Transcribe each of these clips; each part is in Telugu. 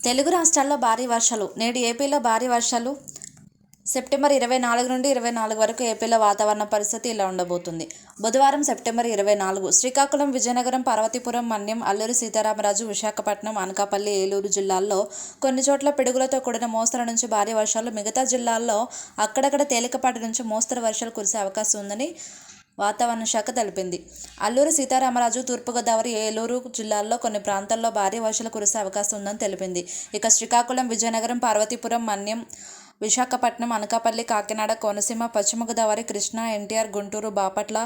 తెలుగు రాష్ట్రాల్లో భారీ వర్షాలు. నేడు ఏపీలో భారీ వర్షాలు సెప్టెంబర్ ఇరవై నాలుగు నుండి ఇరవై నాలుగు వరకు ఏపీలో వాతావరణ పరిస్థితి ఇలా ఉండబోతుంది. బుధవారం సెప్టెంబర్ ఇరవై నాలుగు శ్రీకాకుళం విజయనగరం పార్వతీపురం మన్యం అల్లూరి సీతారామరాజు విశాఖపట్నం అనకాపల్లి ఏలూరు జిల్లాల్లో కొన్ని చోట్ల పిడుగులతో కూడిన మోస్తరు నుంచి భారీ వర్షాలు. మిగతా జిల్లాల్లో అక్కడక్కడ తేలికపాటి నుంచి మోస్తరు వర్షాలు కురిసే అవకాశం ఉందని వాతావరణ శాఖ తెలిపింది. అల్లూరి సీతారామరాజు తూర్పుగోదావరి ఏలూరు జిల్లాల్లో కొన్ని ప్రాంతాల్లో భారీ వర్షాలు కురిసే అవకాశం ఉందని తెలిపింది. ఇక శ్రీకాకుళం విజయనగరం పార్వతీపురం మన్యం విశాఖపట్నం అనకాపల్లి కాకినాడ కోనసీమ పశ్చిమ గోదావరి కృష్ణా ఎన్టీఆర్ గుంటూరు బాపట్ల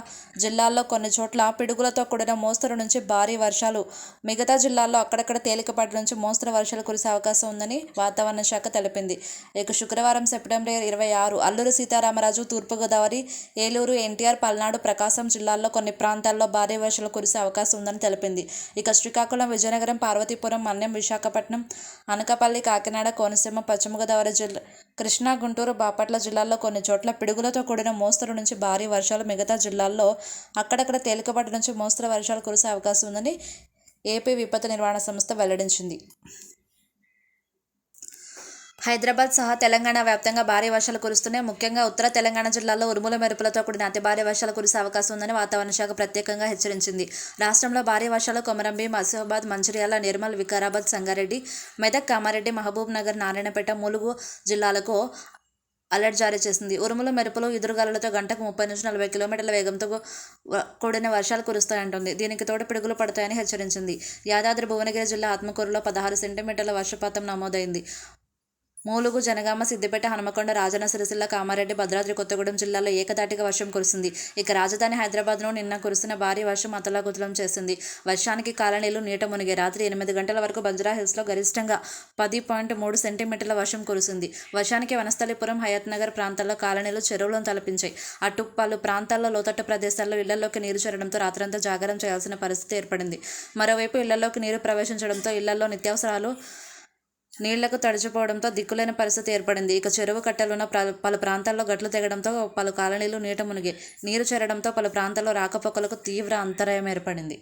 జిల్లాల్లో కొన్ని చోట్ల పిడుగులతో కూడిన మోస్తరు నుంచి భారీ వర్షాలు. మిగతా జిల్లాల్లో అక్కడక్కడ తేలికపాటి నుంచి మోస్తరు వర్షాలు కురిసే అవకాశం ఉందని వాతావరణ శాఖ తెలిపింది. ఇక శుక్రవారం సెప్టెంబర్ ఇరవై ఆరు అల్లూరు సీతారామరాజు తూర్పుగోదావరి ఏలూరు ఎన్టీఆర్ పల్నాడు ప్రకాశం జిల్లాల్లో కొన్ని ప్రాంతాల్లో భారీ వర్షాలు కురిసే అవకాశం ఉందని తెలిపింది. ఇక శ్రీకాకుళం విజయనగరం పార్వతీపురం మన్యం విశాఖపట్నం అనకాపల్లి కాకినాడ కోనసీమ పశ్చిమ గోదావరి జిల్లా కృష్ణా గుంటూరు బాపట్ల జిల్లాల్లో కొన్ని చోట్ల పిడుగులతో కూడిన మోస్తరు నుంచి భారీ వర్షాలు మిగతా జిల్లాల్లో అక్కడక్కడ తేలికపాటి నుంచి మోస్తరు వర్షాలు కురిసే అవకాశం ఉందని ఏపీ విపత్తు నిర్వహణ సంస్థ వెల్లడించింది. హైదరాబాద్ సహా తెలంగాణ వ్యాప్తంగా భారీ వర్షాలు కురుస్తున్నాయి. ముఖ్యంగా ఉత్తర తెలంగాణ జిల్లాలో ఉరుముల మెరుపులతో కూడిన అతి భారీ వర్షాలు కురిసే అవకాశం ఉందని వాతావరణ శాఖ ప్రత్యేకంగా హెచ్చరించింది. రాష్ట్రంలో భారీ వర్షాలు కొమరంభీం ఆసిఫాబాద్ మంచిర్యాల నిర్మల్ వికారాబాద్ సంగారెడ్డి మెదక్ కామారెడ్డి మహబూబ్ నగర్ నారాయణపేట ములుగు జిల్లాలకు అలర్ట్ జారీ చేసింది. ఉరుములు మెరుపులు ఎదురుగాలులతో గంటకు ముప్పై నుంచి నలభై కిలోమీటర్ల వేగంతో కూడిన వర్షాలు కురుస్తాయంటుంది దీనికి తోడు పిడుగులు పడతాయని హెచ్చరించింది. యాదాద్రి భువనగిరి జిల్లా ఆత్మకూరులో పదహారు సెంటీమీటర్ల వర్షపాతం నమోదైంది. మూలుగు జనగామ సిద్దిపేట హనుమకొండ రాజన్న సిరిసిల్ల కామారెడ్డి భద్రాద్రి కొత్తగూడెం జిల్లాలో ఏకదాటిగా వర్షం కురిసింది. ఇక రాజధాని హైదరాబాద్లో నిన్న కురిసిన భారీ వర్షం అతలాకుతలం చేసింది. వర్షానికి కాలనీలు నీట మునిగే రాత్రి ఎనిమిది గంటల వరకు బంజరా హిల్స్లో గరిష్టంగా పది పాయింట్ మూడు సెంటీమీటర్ల వర్షం కురిసింది. వర్షానికి వనస్థలిపురం హయత్ నగర్ ప్రాంతాల్లో కాలనీలు చెరువులను తలపించాయి. అటు పలు ప్రాంతాల్లో లోతట్టు ప్రదేశాల్లో ఇళ్ళలోకి నీరు చేరడంతో రాత్రంతా జాగారం చేయాల్సిన పరిస్థితి ఏర్పడింది. మరోవైపు ఇళ్ళలోకి నీరు ప్రవేశించడంతో ఇళ్ళలో నిత్యావసరాలు నీళ్ళకు తడిచిపోవడంతో దిక్కులేని పరిస్థితి ఏర్పడింది. ఇక చెరువు కట్టెలున్న పలు ప్రాంతాల్లో గట్లు తెగడంతో పలు కాలనీలు నీట మునిగి నీరు చేరడంతో పలు ప్రాంతాల్లో రాకపోకలకు తీవ్ర అంతరాయం ఏర్పడింది.